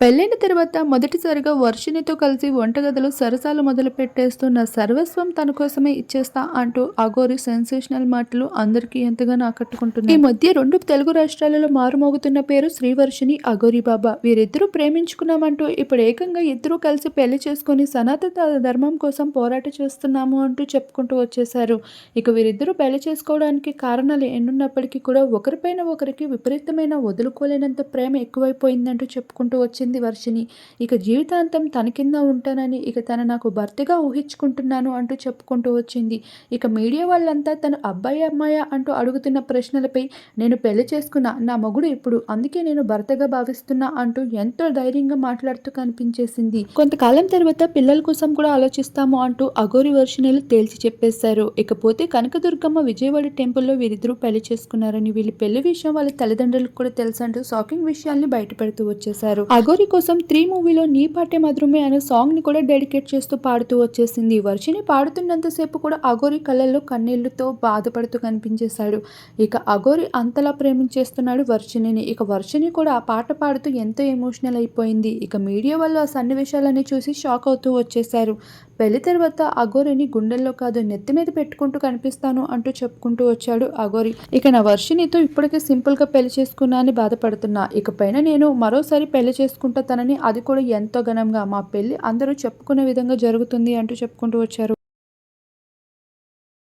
పెళ్ళైన తర్వాత మొదటిసారిగా వర్షినితో కలిసి వంటగదిలో సరసాలు మొదలు పెట్టేస్తున్న సర్వస్వం తన కోసమే ఇచ్చేస్తా అంటూ అగోరి సెన్సేషనల్ మాటలు అందరికీ ఎంతగానో ఆకట్టుకుంటుంది ఈ మధ్య రెండు తెలుగు రాష్ట్రాలలో మారుమోగుతున్న పేరు శ్రీవర్షిని అగోరి బాబా. వీరిద్దరూ ప్రేమించుకున్నామంటూ ఇప్పుడు ఏకంగా ఇద్దరూ కలిసి పెళ్ళి చేసుకొని సనాతన ధర్మం కోసం పోరాట చేస్తున్నాము అంటూ చెప్పుకుంటూ వచ్చేశారు. ఇక వీరిద్దరూ పెళ్ళి చేసుకోవడానికి కారణాలు ఎన్నున్నప్పటికీ కూడా ఒకరిపైన ఒకరికి విపరీతమైన వదులుకోలేనంత ప్రేమ ఎక్కువైపోయిందంటూ చెప్పుకుంటూ వచ్చింది. వర్షిని ఇక జీవితాంతం తన కింద ఉంటానని ఇక తన నాకు భర్తగా ఊహించుకుంటున్నాను అంటూ చెప్పుకుంటూ వచ్చింది. ఇక మీడియా వాళ్ళంతా తను అబ్బాయి అమ్మాయ అంటూ అడుగుతున్న ప్రశ్నలపై నేను పెళ్ళి చేసుకున్న నా మొగుడు ఇప్పుడు అందుకే నేను భర్తగా భావిస్తున్నా అంటూ ఎంతో ధైర్యంగా మాట్లాడుతూ కనిపించేసింది. కొంతకాలం తర్వాత పిల్లల కోసం కూడా ఆలోచిస్తాము అంటూ అఘోరి వర్షిణులు తేల్చి చెప్పేశారు. ఇకపోతే కనకదుర్గమ్మ విజయవాడ టెంపుల్లో వీరిద్దరూ పెళ్ళి చేసుకున్నారని వీళ్ళ పెళ్ళి విషయం వాళ్ళ తల్లిదండ్రులకు కూడా తెలుసంటూ షాకింగ్ విషయాల్ని బయటపెడుతూ వచ్చేశారు. అఘోరి కోసం త్రీ మూవీలో నీ పాటే మధురమే అనే సాంగ్ని కూడా డెడికేట్ చేస్తూ పాడుతూ వచ్చేసింది. వర్షిని పాడుతున్నంతసేపు కూడా అఘోరి కళ్ళల్లో కన్నీళ్ళతో బాధపడుతూ కనిపించేశాడు. ఇక అఘోరి అంతలా ప్రేమించేస్తున్నాడు వర్షినిని ఇక వర్షిని కూడా ఆ పాట పాడుతూ ఎంతో ఎమోషనల్ అయిపోయింది. ఇక మీడియా వాళ్ళు ఆ సన్నివేశాలన్నీ చూసి షాక్ అవుతూ వచ్చేశారు. పెళ్ళి తర్వాత అఘోరిని గుండెల్లో కాదు నెత్తి మీద పెట్టుకుంటూ కనిపిస్తాను అంటూ చెప్పుకుంటూ వచ్చాడు అఘోరి. ఇక నా వర్షినితో ఇప్పటికే సింపుల్గా పెళ్ళి చేసుకున్నా అని బాధపడుతున్నా. ఇకపైన నేను మరోసారి పెళ్ళి చేసుకుంటా తనని అది కూడా ఎంతో ఘనంగా మా పెళ్ళి అందరూ చెప్పుకునే విధంగా జరుగుతుంది అంటూ చెప్పుకుంటూ వచ్చారు.